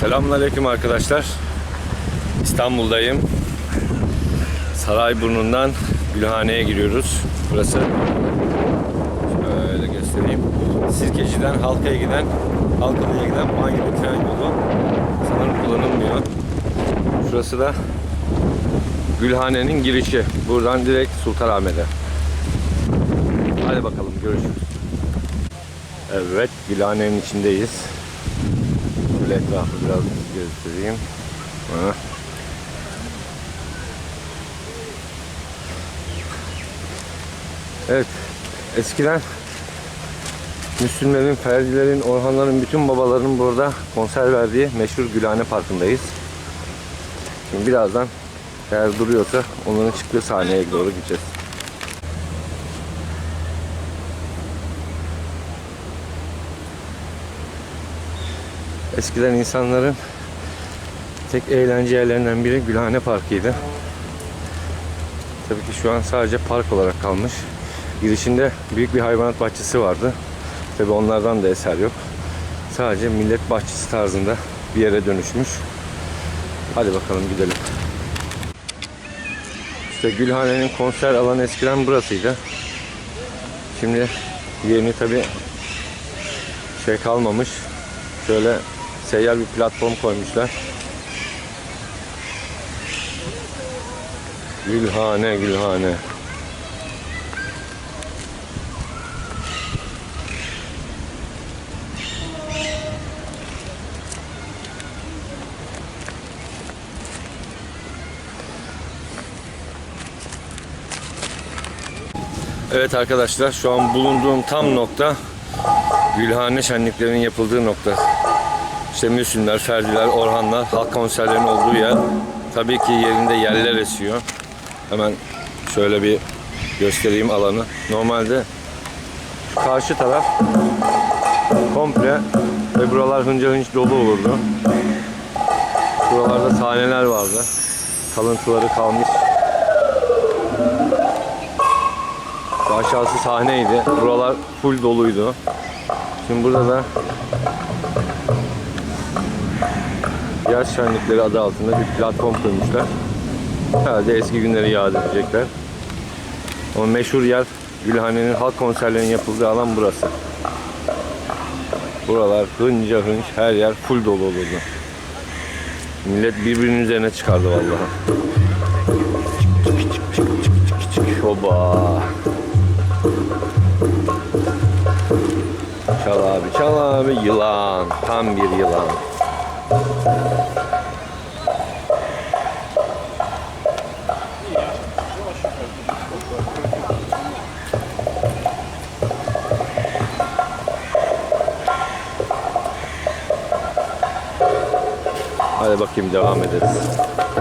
Selamünaleyküm arkadaşlar. İstanbul'dayım. Sarayburnu'ndan Gülhane'ye giriyoruz. Burası şöyle göstereyim. Sirkeci'den Halka'ya giden, Halkalı'ya giden banyo tren yolu. Sanırım kullanılmıyor. Şurası da Gülhane'nin girişi. Buradan direkt Sultanahmet'e. Hadi bakalım görüşürüz. Evet Gülhane'nin içindeyiz. Böyle etrafı biraz göstereyim. Evet. Eskiden Müslümlerin, Ferdilerin, Orhanların, bütün babaların burada konser verdiği meşhur Gülhane Parkı'ndayız. Şimdi birazdan eğer duruyorsa onların çıktığı sahneye doğru gideceğiz. Eskiden insanların tek eğlence yerlerinden biri Gülhane Parkı'ydı. Tabii ki şu an sadece park olarak kalmış. Girişinde büyük bir hayvanat bahçesi vardı. Tabii onlardan da eser yok. Sadece millet bahçesi tarzında bir yere dönüşmüş. Hadi bakalım gidelim. İşte Gülhane'nin konser alanı eskiden burasıydı. Şimdi yerini tabii şey kalmamış. Şöyle seyyar bir platform koymuşlar. Gülhane, Gülhane. Evet arkadaşlar şu an bulunduğum tam nokta Gülhane şenliklerinin yapıldığı nokta. İşte Müslümler, Ferdiler, Orhanlar, halk konserlerinin olduğu yer. Tabii ki yerinde yerler esiyor. Hemen şöyle bir göstereyim alanı. Normalde karşı taraf komple ve buralar hınca hınç dolu olurdu. Buralarda sahneler vardı. Kalıntıları kalmış. Şu aşağısı sahneydi. Buralar full doluydu. Şimdi burada da Yaz şenlikleri adı altında bir platform kurmuşlar. Herhalde eski günleri yad edecekler. O meşhur yer Gülhane'nin halk konserlerinin yapıldığı alan burası. Buralar hınca hınç her yer full dolu olurdu. Millet birbirinin üzerine çıkardı vallahi. Hoba. Çal abi çal abi yılan. Tam bir yılan. Hadi bakayım devam ederiz.